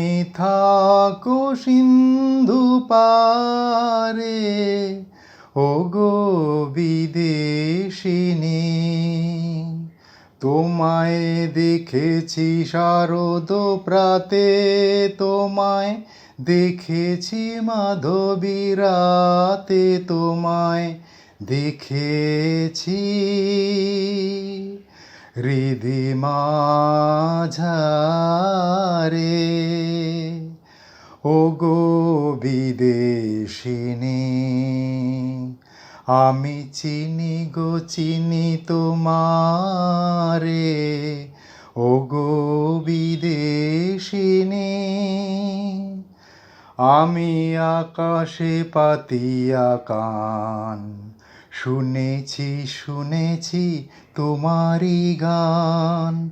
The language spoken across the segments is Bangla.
তুমি থাকো সিন্ধু পারে ও গো বিদেশিনী। তোমায় দেখেছি শারদ প্রাতে, তোমায় দেখেছি মাধবী রাতে, তোমায় দেখেছি হৃদি মাঝারে। ও গো বিদেশিনী, আমি চিনি গো, চিনি তোমারে। ও গো বিদেশিনী, আমি আকাশে পাতিয়া কান। শুনেছি শুনেছি তোমারই গান।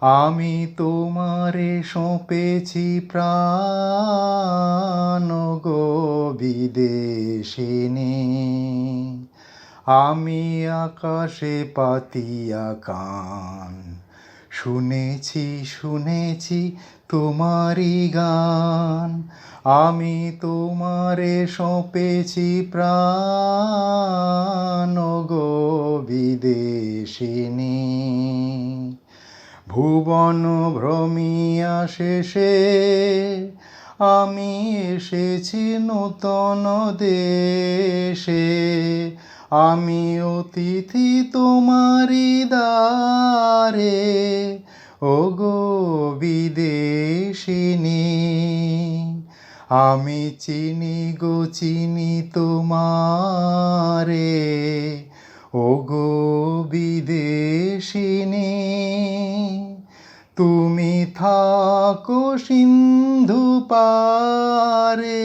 আমি তোমারে সঁপেছি প্রাণ। বিদেশিনী। আমি আকাশে পাতিয়া কান। শুনেছি শুনেছি তোমারই গান। আমি তোমারে সঁপেছি প্রাণ। গো বিদেশিনী, ভুবন ভ্রমিয়া শেষে আমি এসেছি নূতন দেশে। আমি অতিথি তোমারি দ্বারে। ও গো বিদেশিনী, আমি চিনি গো, চিনি তোমারে। ও গো তুমি থাকো সিন্ধু পারে।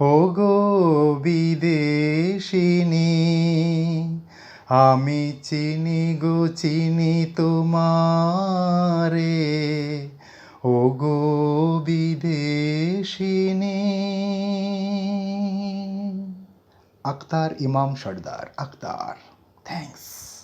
ও গো বিদেশিনী, আমি চিনি গো, চিনি তোমারে। ও গো বিদেশিনী। আক্তার ইমাম সর্দার, আক্তার থ্যাংকস